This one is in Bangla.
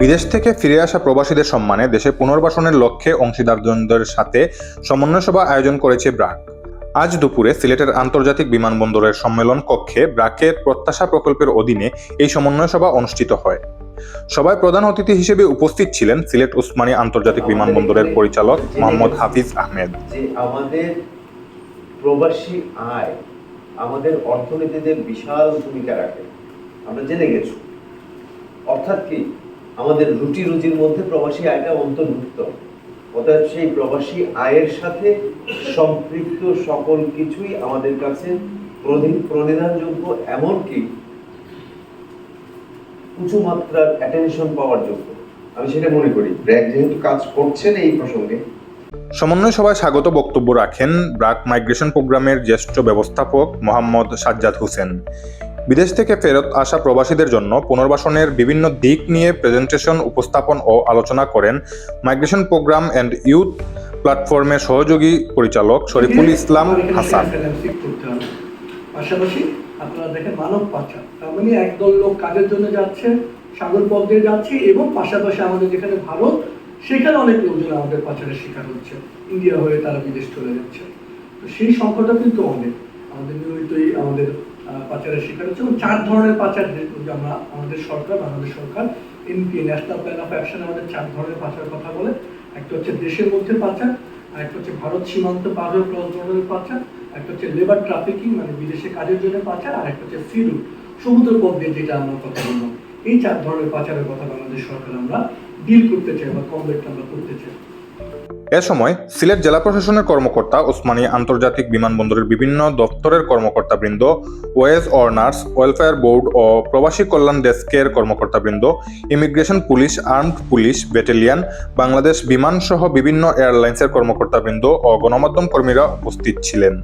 বিদেশ থেকে ফিরে আসা প্রবাসীদের সম্মানে দেশে পুনর্বাসনের লক্ষ্যে অংশীদারদের সাথে সমন্বয় সভা আয়োজন করেছে ব্রাক। আজ দুপুরে সিলেটের আন্তর্জাতিক বিমানবন্দরের সম্মেলন কক্ষে ব্রাকের প্রত্যাশা প্রকল্পের অধীনে এই সমন্বয় সভা অনুষ্ঠিত হয়। সভায় প্রধান অতিথি হিসেবে উপস্থিত ছিলেন সিলেট উসমানী আন্তর্জাতিক বিমানবন্দরের পরিচালক মোহাম্মদ হাফিজ আহমেদ। আমাদের প্রবাসী আয় আমাদের অর্থনীতিতে বিশাল ভূমিকা রাখে। আমরা জেনে গেছি। অর্থাৎ কি? আমাদের রুটি রুজির মধ্যে প্রবাসী আয়টা অন্তর্ভুক্ত। অর্থাৎ সেই প্রবাসী আয়ের সাথে সম্পৃক্ত সকল কিছুই আমাদের কাছে প্রণিধানযোগ্য, এমনকি উঁচু মাত্রার অ্যাটেনশন পাওয়ার যোগ্য। আমি সেটা মনে করি। ব্র্যাক যেহেতু কাজ করছেন এই প্রসঙ্গে। সমন্বয় সভায় স্বাগত বক্তব্য রাখেন ব্রাক মাইগ্রেশন প্রোগ্রামের জ্যেষ্ঠ ব্যবস্থাপক মোহাম্মদ সাজ্জাদ হোসেন। বিদেশ থেকে ফেরত আসা প্রবাসীদের জন্য পুনর্বাসনের বিভিন্ন দিক নিয়ে প্রেজেন্টেশন উপস্থাপন ও আলোচনা করেন মাইগ্রেশন প্রোগ্রাম অ্যান্ড ইউথ প্ল্যাটফর্মের সহযোগী পরিচালক শরীফুল ইসলাম হাসান। পাশাপাশি আপনারা দেখেন মানব পাচার। তার মানে একদল লোক কাজের জন্য যাচ্ছে সাগর পথ দিয়ে যাচ্ছে এবং পাশাপাশি আমাদের যেখানে ভারত সেখানে অনেক লোকজন আমাদের পাচারের শিকার হচ্ছে। ইন্ডিয়া হয়ে তারা বিদেশ চলে যাচ্ছে। তো সেই সংখ্যাটা কিন্তু অনেক। আমাদের নিয়মিতই আমাদের পাচারের শিকার হচ্ছে এবং চার ধরনের পাচার যে- আমরা, আমাদের সরকার, বাংলাদেশ সরকার NPA national plan of action আমাদের চার ধরনের পাচার কথা বলে। একটা হচ্ছে দেশের মধ্যে পাচার একটা হচ্ছে ভারত সীমান্ত পার হয়ে ক্রস বর্ডারের পাচার, একটা হচ্ছে লেবার ট্রাফিকিং মানে বিদেশে কাজের জন্য পাচার, আর একটা হচ্ছে সি রুট সমুদ্র পথ দিয়ে যেটা আমরা কথা বললাম এই চার ধরনের পাচারের কথা বাংলাদেশ সরকার আমরা ডিল করতে চাই বা কমবেট আমরা করতে চাই। এ সময় সিলেট জেলা প্রশাসনের কর্মকর্তা ওসমানী আন্তর্জাতিক বিমানবন্দরের বিভিন্ন দপ্তরের কর্মকর্তাবৃন্দ, ওয়েজ অর্নার্স ওয়েলফেয়ার বোর্ড ও প্রবাসী কল্যাণ ডেস্কের কর্মকর্তাবৃন্দ, immigration police, armed police, battalion, Bangladesh Biman সহ বিভিন্ন এয়ারলাইন্সের কর্মকর্তাবৃন্দ ও গণমাধ্যম কর্মীরা উপস্থিত ছিলেন।